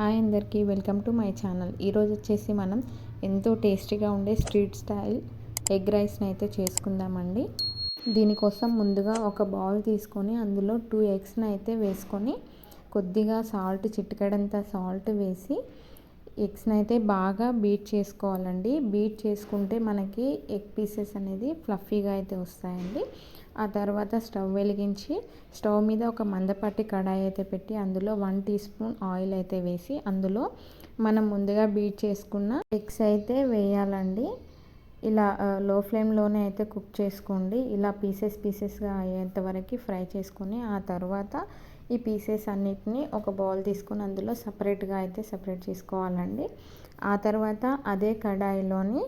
Hi అందరికీ welcome to my channel. ఈరోజు వచ్చేసి మనం ఎంతో టేస్టీగా ఉండే స్ట్రీట్ స్టైల్ ఎగ్ రైస్ని అయితే చేసుకుందామండి. దీనికోసం ముందుగా ఒక బౌల్ తీసుకొని అందులో టూ ఎగ్స్ని అయితే వేసుకొని కొద్దిగా సాల్ట్ చిటికడంత సాల్ట్ వేసి ఎగ్స్ని అయితే బాగా బీట్ చేసుకోవాలండి. బీట్ చేసుకుంటే మనకి ఎగ్ పీసెస్ అనేది ఫ్లఫీగా అయితే వస్తాయండి. ఆ తర్వాత స్టవ్ వెలిగించి స్టవ్ మీద ఒక మందపాటి కడాయి అయితే పెట్టి అందులో వన్ టీ స్పూన్ ఆయిల్ అయితే వేసి అందులో మనం ముందుగా బీట్ చేసుకున్న ఎగ్స్ అయితే వేయాలండి. ఇలా లో ఫ్లేమ్లోనే అయితే కుక్ చేసుకోండి. ఇలా పీసెస్ పీసెస్గా అయ్యేంత వరకు ఫ్రై చేసుకొని ఆ తర్వాత ఈ పీసెస్ అన్నిటిని ఒక బౌల్ తీసుకొని అందులో సపరేట్గా అయితే సపరేట్ చేసుకోవాలండి. ఆ తర్వాత అదే కడాయిలోని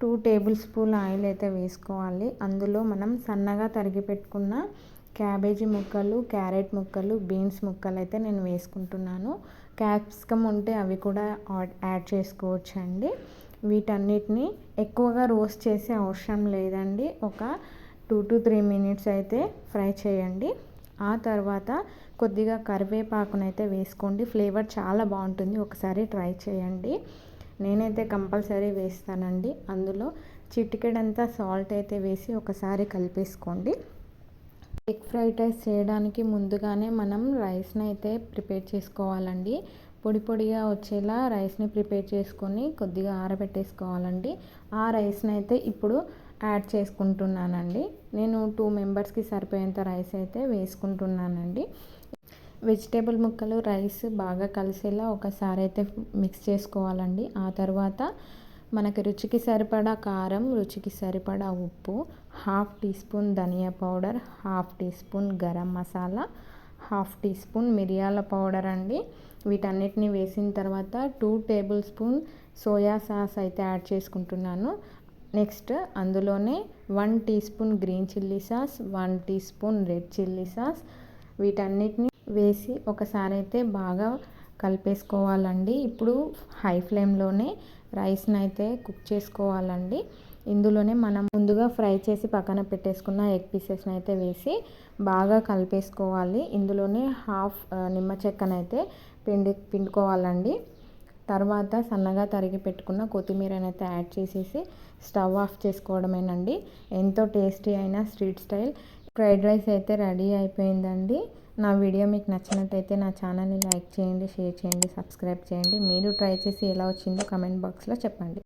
టూ టేబుల్ స్పూన్ ఆయిల్ అయితే వేసుకోవాలి. అందులో మనం సన్నగా తరిగి పెట్టుకున్న క్యాబేజీ ముక్కలు క్యారెట్ ముక్కలు బీన్స్ ముక్కలు అయితే నేను వేసుకుంటున్నాను. క్యాప్సికమ్ ఉంటే అవి కూడా యాడ్ చేసుకోవచ్చండి. వీటన్నిటిని ఎక్కువగా రోస్ట్ చేసే అవసరం లేదండి. ఒక టూ టు త్రీ మినిట్స్ అయితే ఫ్రై చేయండి. ఆ తర్వాత కొద్దిగా కరివేపాకునైతే వేసుకోండి. ఫ్లేవర్ చాలా బాగుంటుంది. ఒకసారి ట్రై చేయండి. నేనైతే కంపల్సరీ వేస్తానండి. అందులో చిటికెడంతా సాల్ట్ అయితే వేసి ఒకసారి కలిపేసుకోండి. ఎగ్ ఫ్రైడ్ రైస్ చేయడానికి ముందుగానే మనం రైస్ని అయితే ప్రిపేర్ చేసుకోవాలండి. పొడి పొడిగా వచ్చేలా రైస్ని ప్రిపేర్ చేసుకొని కొద్దిగా ఆరబెట్టేసుకోవాలండి. ఆ రైస్ని అయితే ఇప్పుడు యాడ్ చేసుకుంటున్నానండి. నేను టూ మెంబర్స్కి సరిపోయేంత రైస్ అయితే వేసుకుంటున్నానండి. వెజిటేబుల్ ముక్కలు రైస్ బాగా కలిసేలా ఒకసారి అయితే మిక్స్ చేసుకోవాలండి. ఆ తర్వాత మనకి రుచికి సరిపడా కారం రుచికి సరిపడా ఉప్పు హాఫ్ టీ స్పూన్ ధనియా powder half teaspoon garam masala half teaspoon మిరియాల పౌడర్ అండి. వీటన్నిటిని వేసిన తర్వాత two tablespoon soya sauce అయితే యాడ్ చేసుకుంటున్నాను. నెక్స్ట్ అందులోనే one teaspoon green chilli sauce one teaspoon red chilli sauce. వీటన్నిటిని వేసి ఒకసారి అయితే బాగా కలిపేసుకోవాలండి. ఇప్పుడు హై ఫ్లేమ్లోనే రైస్ని అయితే కుక్ చేసుకోవాలండి. ఇందులోనే మనం ముందుగా ఫ్రై చేసి పక్కన పెట్టేసుకున్న ఎగ్ పీసెస్ని అయితే వేసి బాగా కలిపేసుకోవాలి. ఇందులోనే హాఫ్ నిమ్మ చెక్కనైతే పిండి పిండుకోవాలండి. తర్వాత సన్నగా తరిగి పెట్టుకున్న కొత్తిమీరని అయితే యాడ్ చేసేసి స్టవ్ ఆఫ్ చేసుకోవడమేనండి. ఎంతో టేస్టీ అయిన స్ట్రీట్ స్టైల్. ఫ్రైడ్ రైస్ అయితే రెడీ అయిపోయిందండి. నా వీడియో మీకు నచ్చినట్టయితే నా ఛానల్ని లైక్ చేయండి షేర్ చేయండి సబ్స్క్రైబ్ చేయండి. మీరు ట్రై చేసి ఎలా వచ్చిందో కమెంట్ బాక్స్లో చెప్పండి.